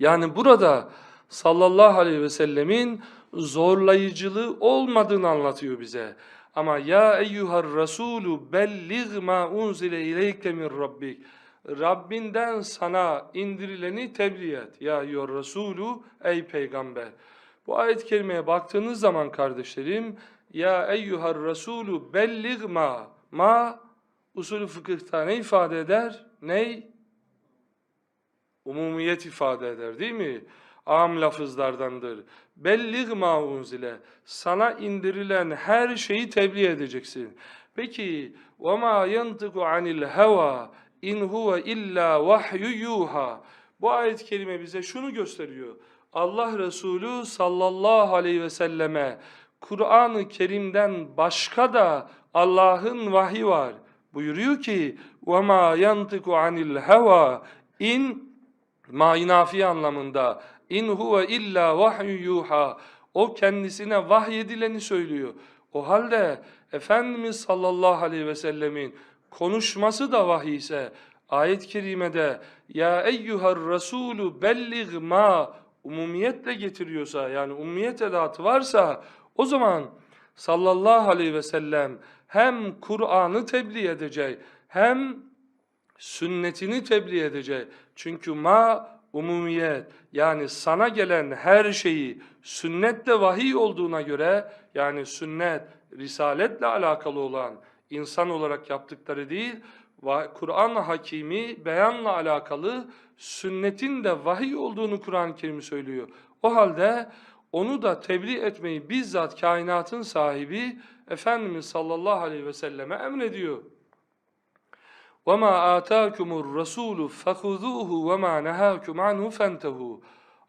Yani burada sallallahu aleyhi ve sellemin zorlayıcılığı olmadığını anlatıyor bize. Ama ya eyyuhar rasulu bellig ma unzile ileyke min rabbik. Rabbinden sana indirileni tebliğ et. Ya eyyuhar rasulu ey peygamber. Bu ayet-i kerimeye baktığınız zaman kardeşlerim ya eyyuhar rasulu bellig ma ma usulü fıkıhta ne ifade eder? Ney? Umumiyet ifade eder değil mi? Am lafızlardandır. Bellig ma unzile. Sana indirilen her şeyi tebliğ edeceksin. Peki ve ma yantiku anil heva in huve illa vahyu yuha. Bu ayet-i kerime bize şunu gösteriyor. Allah Resulü sallallahu aleyhi ve selleme Kur'an-ı Kerim'den başka da Allah'ın vahi var. Buyuruyor ki: "Ve ma yantiku anil heva in mainafi anlamında in huve illa vahyu yuha o kendisine vahyedileni söylüyor. O halde Efendimiz sallallahu aleyhi ve sellemin konuşması da vahiy ise ayet-i kerimede ya eyyuhar rasulu bellig ma umumiyetle getiriyorsa yani umumiyet edatı varsa o zaman sallallahu aleyhi ve sellem hem Kur'an'ı tebliğ edecek hem sünnetini tebliğ edecek. Çünkü ma umumiyet yani sana gelen her şeyi sünnetle vahiy olduğuna göre yani sünnet risaletle alakalı olan insan olarak yaptıkları değil Kur'an hakimi beyanla alakalı sünnetin de vahiy olduğunu Kur'an-ı Kerim söylüyor. O halde onu da tebliğ etmeyi bizzat kainatın sahibi Efendimiz sallallahu aleyhi ve selleme emrediyor. وَمَا آتَاكُمُ الرَّسُولُ فَخُذُوهُ وَمَا نَهَاكُمْ عَنْهُ فَانْتَهُ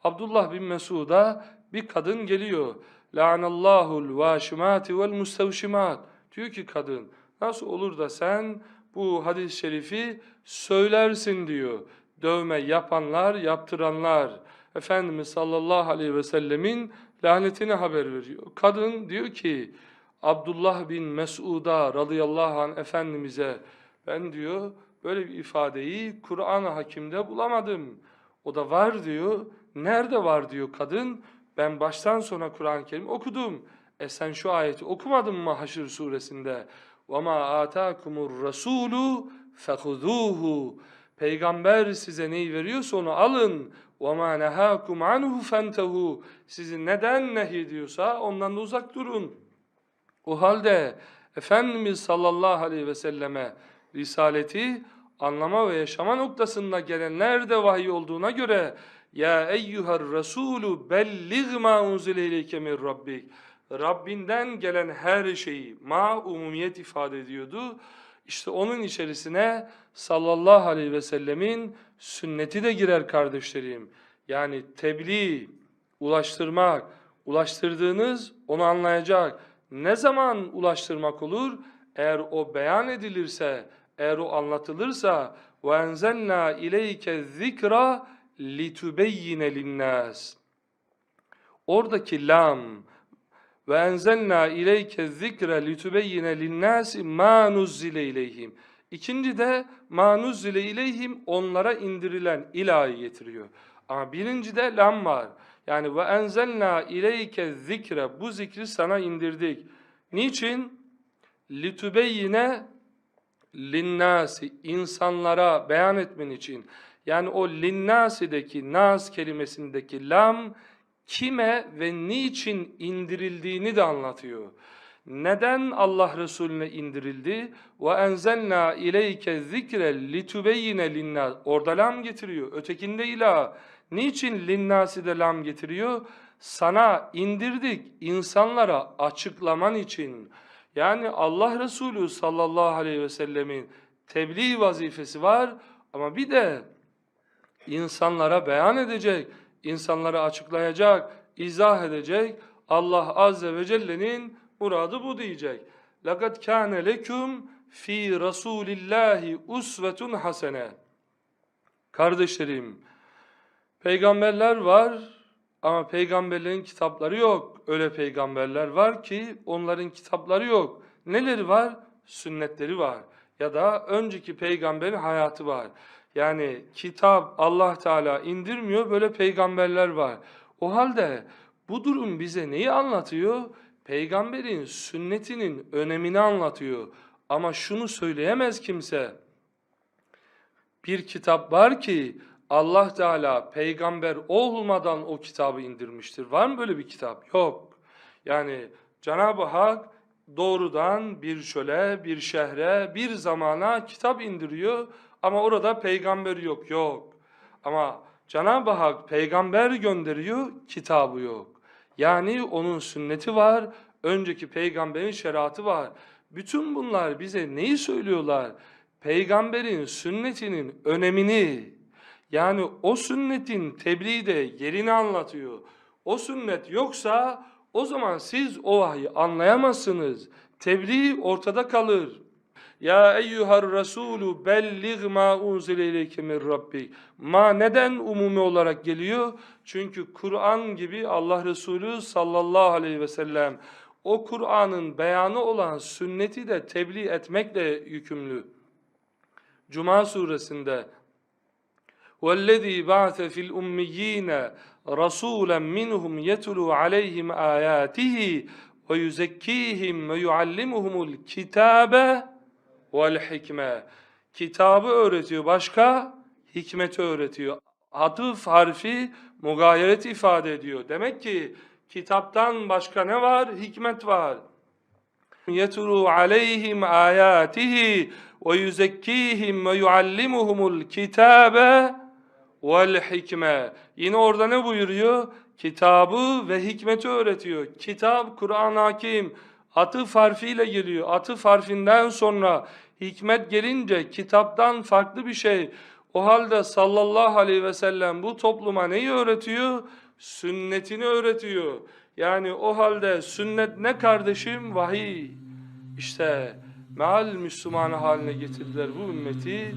Abdullah bin Mesud'a bir kadın geliyor. لَعَنَ الْوَاشِمَاتِ وَالْمُسْتَوْشِمَاتِ Diyor ki kadın, nasıl olur da sen bu hadis-i şerifi söylersin diyor. Dövme yapanlar, yaptıranlar. Efendimiz sallallahu aleyhi ve sellemin lanetini haber veriyor. Kadın diyor ki, Abdullah bin Mesud'a radıyallahu anh Efendimiz'e ben diyor böyle bir ifadeyi Kur'an-ı Hakim'de bulamadım. O da var diyor. Nerede var diyor kadın? Ben baştan sona Kur'an-ı Kerim okudum. E sen şu ayeti okumadın mı Haşr suresinde? وَمَا آتَاكُمُ الرَّسُولُ فَخُذُوهُ Peygamber size neyi veriyorsa onu alın. وَمَا نَهَاكُمْ عَنْهُ فَانْتَهُ Sizi neden nehyediyorsa ondan da uzak durun. O halde Efendimiz sallallahu aleyhi ve selleme risaleti anlama ve yaşama noktasında gelenler de vahiy olduğuna göre ya eyyuhar rasulu bellig ma unzile min rabbik Rabbinden gelen her şeyi ma umumiyet ifade ediyordu. İşte onun içerisine sallallahu aleyhi ve sellemin sünneti de girer kardeşlerim. Yani tebliğ, ulaştırmak, ulaştırdığınız onu anlayacak. Ne zaman ulaştırmak olur? Eğer o beyan edilirse, eğer o anlatılırsa وَاَنْزَلْنَا اِلَيْكَ الذِّكْرَ لِتُبَيِّنَ لِلنَّاسِ Oradaki lam ve enzelna ileyke zikre litubeyyine linnâsi mâ nuzzile ileyhim. İkinci de mâ nuzzile ileyhim onlara indirilen ilahi getiriyor. Ama birinci de lam var. Yani ve enzelna ileyke zikre bu zikri sana indirdik. Niçin? Litubeyyine linnâsi insanlara beyan etmen için. Yani o linnâsideki nas kelimesindeki lam kime ve niçin indirildiğini de anlatıyor. Neden Allah Resulüne indirildi? Ve enzelna ileyke zikre litubeyyine linnas. Orada lam getiriyor. Ötekinde ilah. Niçin linnasi de lam getiriyor? Sana indirdik insanlara açıklaman için. Yani Allah Resulü sallallahu aleyhi ve sellemin tebliğ vazifesi var ama bir de insanlara beyan edecek, insanlara açıklayacak, izah edecek. Allah azze ve celle'nin muradı bu diyecek. Lakat kana lekum fi rasulillahi usvetun hasene. Kardeşlerim, peygamberler var, ama peygamberlerin kitapları yok. Öyle peygamberler var ki onların kitapları yok. Neleri var? Sünnetleri var. ya da önceki peygamberin hayatı var. Yani kitap Allah Teala indirmiyor böyle peygamberler var. O halde bu durum bize neyi anlatıyor? Peygamberin sünnetinin önemini anlatıyor. Ama şunu söyleyemez kimse. Bir kitap var ki Allah Teala peygamber olmadan o kitabı indirmiştir. Var mı böyle bir kitap? Yok. Yani Cenab-ı Hak doğrudan bir çöle, bir şehre, bir zamana kitap indiriyor ama orada peygamber yok. Yok. Ama Cenab-ı Hak peygamber gönderiyor, kitabı yok. Yani onun sünneti var, önceki peygamberin şeriatı var. Bütün bunlar bize neyi söylüyorlar? Peygamberin sünnetinin önemini, yani o sünnetin tebliği de yerini anlatıyor. O sünnet yoksa o zaman siz o vahyi anlayamazsınız. Tebliğ ortada kalır. Ya eyyuhar Resulü bellig ma unzile min rabbik. Ma neden umumi olarak geliyor? Çünkü Kur'an gibi Allah Resulü sallallahu aleyhi ve sellem o Kur'an'ın beyanı olan sünneti de tebliğ etmekle yükümlü. Cuma suresinde وَالَّذ۪ي بَعْثَ فِي الْأُمِّيِّينَ رَسُولًا مِّنْهُمْ يَتُلُوا عَلَيْهِمْ آيَاتِهِ وَيُزَكِّيهِمْ وَيُعَلِّمُهُمُ الْكِتَابَ وَالْحِكْمَةِ Kitabı öğretiyor başka, hikmeti öğretiyor. Atıf harfi mugayeret ifade ediyor. Demek ki kitaptan başka ne var? Hikmet var. يَتُلُوا عَلَيْهِمْ آيَاتِهِ وَيُزَكِّيهِمْ وَيُعَلِّمُهُمُ الْكِتَابَ vel hikme. Yine orada ne buyuruyor? Kitabı ve hikmeti öğretiyor. Kitap Kur'an-ı hakim. Atıf harfiyle geliyor. Atıf harfinden sonra hikmet gelince kitaptan farklı bir şey. O halde sallallahu aleyhi ve sellem bu topluma neyi öğretiyor? Sünnetini öğretiyor. Yani o halde sünnet ne kardeşim? Vahiy. İşte meal Müslüman haline getirdiler bu ümmeti.